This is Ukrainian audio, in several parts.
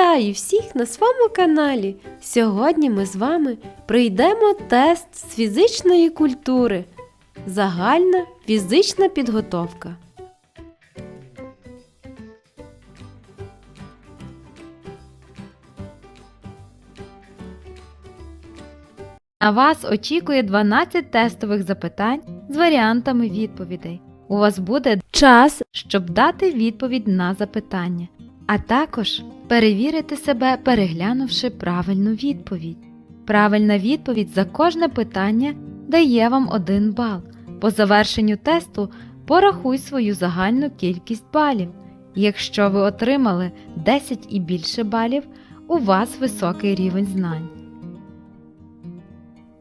Вітаю всіх на своєму каналі. Сьогодні ми з вами пройдемо тест з фізичної культури. Загальна фізична підготовка. На вас очікує 12 тестових запитань з варіантами відповідей. У вас буде час, щоб дати відповідь на запитання, а також перевірити себе, переглянувши правильну відповідь. Правильна відповідь за кожне питання дає вам 1 бал. По завершенню тесту порахуй свою загальну кількість балів. Якщо ви отримали 10 і більше балів, у вас високий рівень знань.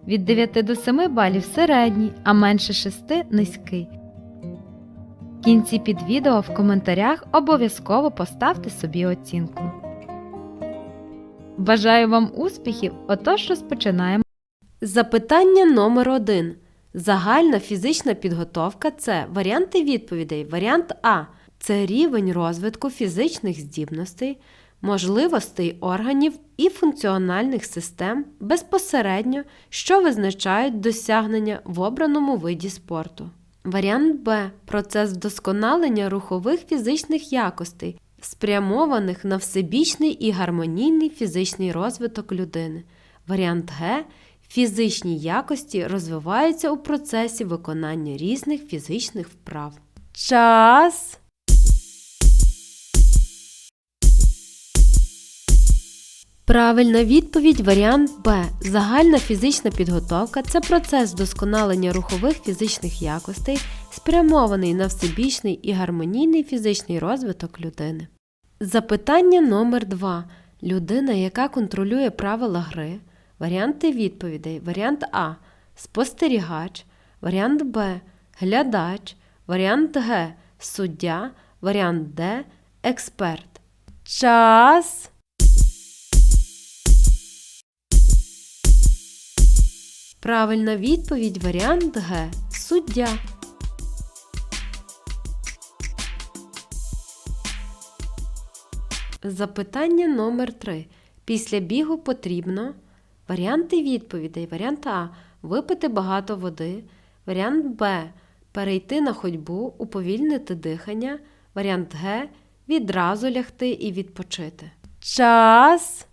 Від 9 до 7 балів середній, а менше 6 низький. В кінці під відео в коментарях обов'язково поставте собі оцінку. Бажаю вам успіхів! Отож розпочинаємо. Запитання номер 1. Загальна фізична підготовка це варіанти відповідей. Варіант А. Це рівень розвитку фізичних здібностей, можливостей органів і функціональних систем безпосередньо, що визначають досягнення в обраному виді спорту. Варіант Б. Процес вдосконалення рухових фізичних якостей, спрямованих на всебічний і гармонійний фізичний розвиток людини. Варіант Г. Фізичні якості розвиваються у процесі виконання різних фізичних вправ. Час. Правильна відповідь варіант Б. Загальна фізична підготовка це процес вдосконалення рухових фізичних якостей, спрямований на всебічний і гармонійний фізичний розвиток людини. Запитання номер 2. Людина, яка контролює правила гри. Варіанти відповідей. Варіант А. Спостерігач. Варіант Б. Глядач. Варіант Г. Суддя. Варіант Д. Експерт. Час. Правильна відповідь варіант Г. Суддя. Запитання номер 3. Після бігу потрібно варіанти відповідей. Варіант А. Випити багато води. Варіант Б. Перейти на ходьбу, уповільнити дихання. Варіант Г. Відразу лягти і відпочити. Час.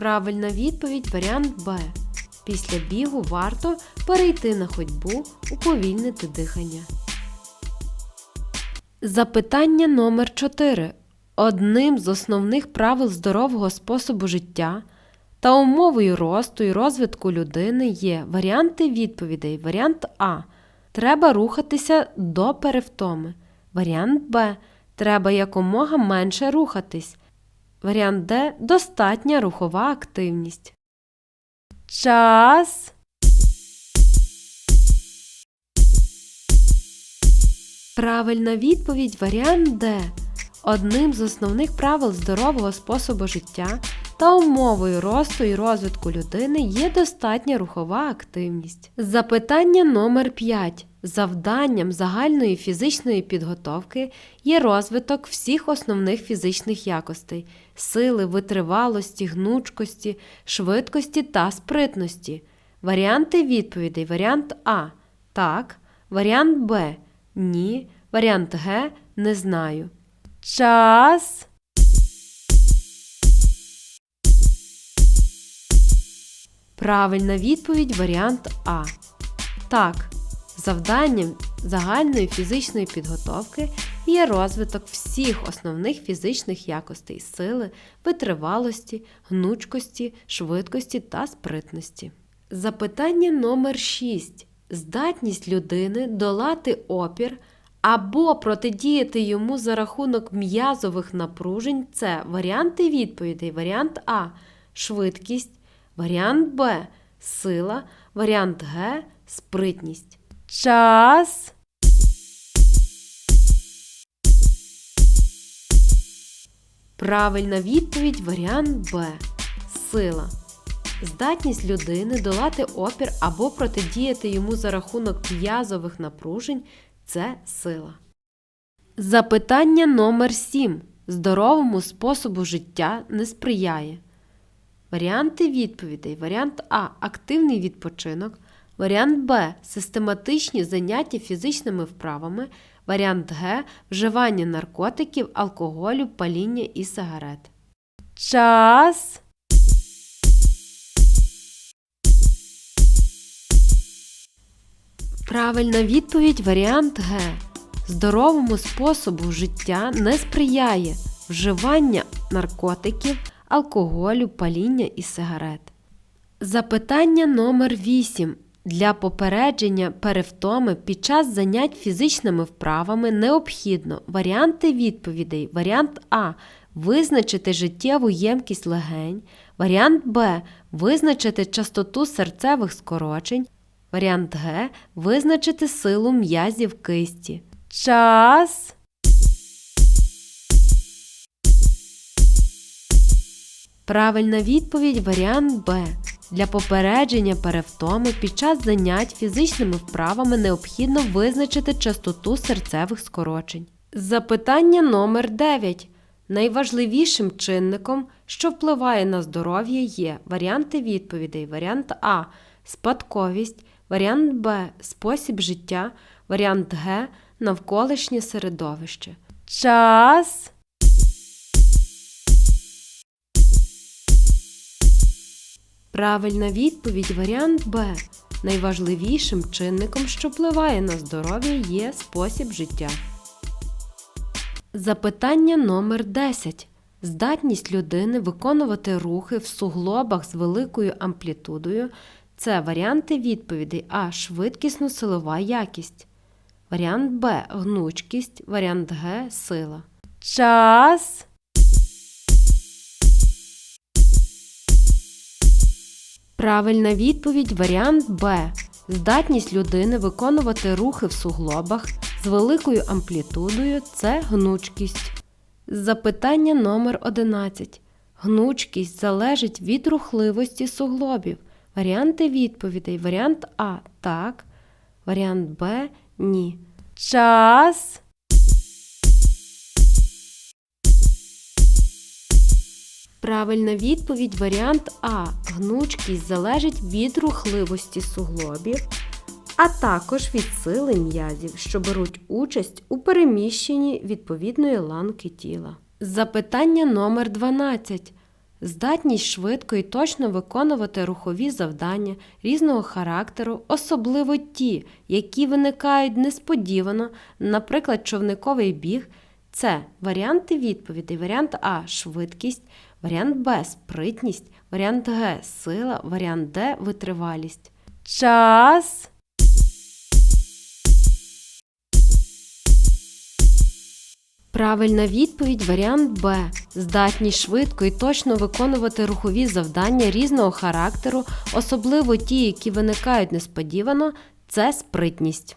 Правильна відповідь варіант Б. Після бігу варто перейти на ходьбу, уповільнити дихання. Запитання номер 4. Одним з основних правил здорового способу життя та умовою росту і розвитку людини є варіанти відповідей. Варіант А. Треба рухатися до перевтоми. Варіант Б. Треба якомога менше рухатись. Варіант Д. Достатня рухова активність. Час. Правильна відповідь варіант Д. Одним з основних правил здорового способу життя та умовою росту і розвитку людини є достатня рухова активність. Запитання номер 5. Завданням загальної фізичної підготовки є розвиток всіх основних фізичних якостей сили, витривалості, гнучкості, швидкості та спритності. Варіанти відповідей. Варіант А. Так. Варіант Б. Ні. Варіант Г. Не знаю. Час. Правильна відповідь варіант А. Так. Завданням загальної фізичної підготовки є розвиток всіх основних фізичних якостей сили, витривалості, гнучкості, швидкості та спритності. Запитання номер 6. Здатність людини долати опір або протидіяти йому за рахунок м'язових напружень це варіанти відповідей. Варіант А. Швидкість. Варіант Б. Сила. Варіант Г. Спритність. Час. Правильна відповідь варіант Б. Сила. Здатність людини долати опір або протидіяти йому за рахунок м'язових напружень це сила. Запитання номер 7. Здоровому способу життя не сприяє. Варіанти відповідей. Варіант А. Активний відпочинок. Варіант Б. Систематичні заняття фізичними вправами. Варіант Г. Вживання наркотиків, алкоголю, паління і сигарет. Час. Правильна відповідь варіант Г. Здоровому способу життя не сприяє вживання наркотиків, алкоголю, паління і сигарет. Запитання номер 8. Для попередження перевтоми під час занять фізичними вправами необхідно варіанти відповідей. Варіант А. Визначити життєву ємкість легень. Варіант Б. Визначити частоту серцевих скорочень. Варіант Г. Визначити силу м'язів кисті. Час. Правильна відповідь варіант Б. Для попередження перевтоми під час занять фізичними вправами необхідно визначити частоту серцевих скорочень. Запитання номер 9. Найважливішим чинником, що впливає на здоров'я, є варіанти відповідей. Варіант А. Спадковість, варіант Б. Спосіб життя, варіант Г. Навколишнє середовище. Час. Правильна відповідь варіант Б. Найважливішим чинником, що впливає на здоров'я, є спосіб життя. Запитання номер 10. Здатність людини виконувати рухи в суглобах з великою амплітудою це варіанти відповідей А. Швидкісно-силова якість. Варіант Б. Гнучкість. Варіант Г. Сила. Час. Правильна відповідь варіант Б. Здатність людини виконувати рухи в суглобах з великою амплітудою це гнучкість. Запитання номер 11. Гнучкість залежить від рухливості суглобів. Варіанти відповідей. Варіант А так. Варіант Б ні. Час. Правильна відповідь варіант А. Гнучкість залежить від рухливості суглобів, а також від сили м'язів, що беруть участь у переміщенні відповідної ланки тіла. Запитання номер 12. Здатність швидко і точно виконувати рухові завдання різного характеру, особливо ті, які виникають несподівано, наприклад, човниковий біг, це варіанти відповідей. Варіант А швидкість, варіант Б спритність, варіант Г сила, варіант Д витривалість. Час. Правильна відповідь варіант Б. Здатність швидко і точно виконувати рухові завдання різного характеру, особливо ті, які виникають несподівано, це спритність.